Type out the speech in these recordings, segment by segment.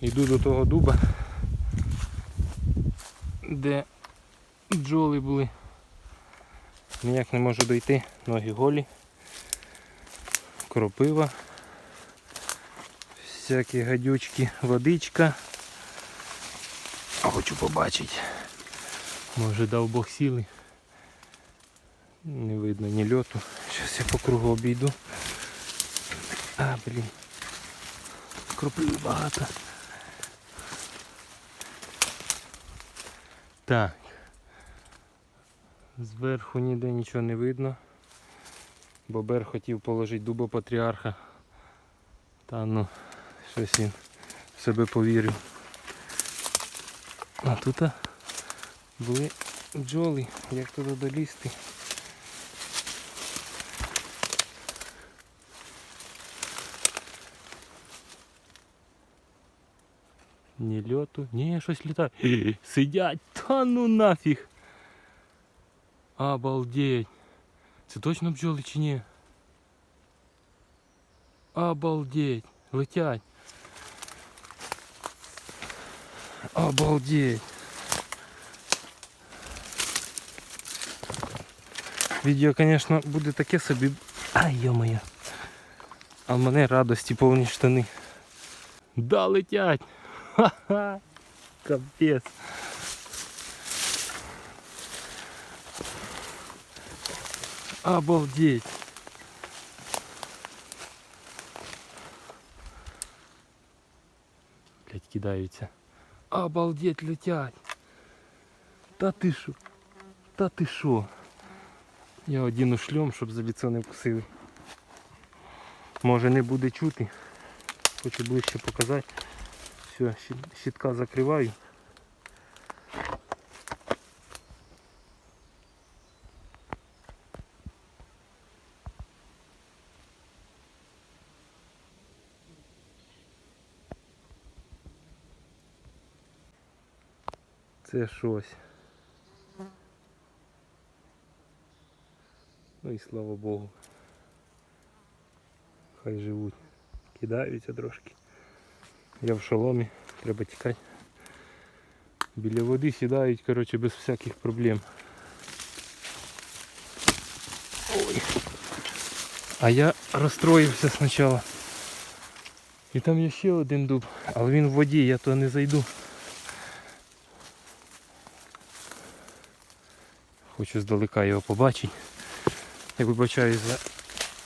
Йду до того дуба, де бджоли були. Ніяк не можу дойти, ноги голі, кропива, всякі гадючки, водичка. Хочу побачити. Може дав Бог сіли. Не видно ні льоту. Зараз я по кругу обійду. А, блін. Кропиви багато. Так. Зверху ніде нічого не видно. Бобер хотів положити дуба патріарха. Та ну, щось він в себе повірив. А тут були бджоли, як туди долізти. Ні льоту, ні, щось літає. Сидять, та ну нафіг. Обалдеть. Це точно бджоли чи ні? Обалдеть. Летять. Обалдеть. Відео, звісно, буде таке собі. Ай, йо-моє. А в мене радості повні штани. Да, летять. Ха-ха. Капець. Обалдеть. Блять, кидаються. Обалдеть летять. Та ти шо? Та ти шо? Я одіну шльом, щоб за лицо не вкусили. Може не буде чути. Хочу ближче показати. Все, щит- щитка закриваю. Це щось. Ну і слава Богу. Хай живуть. Кидаються трошки. Я в шоломі, треба тікати. Біля води сідають, коротше, без всяких проблем. Ой. А я розстроївся спочатку. І там є ще один дуб, але він в воді, я то не зайду. Хочу здалека його побачити. Я вибачаю за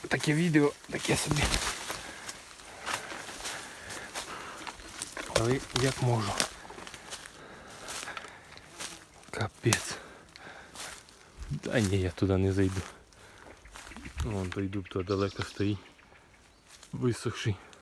таке відео, таке собі. Але як можу. Капець. Та ні, я туди не зайду. Вон той дуб то далеко стоїть. Висохший.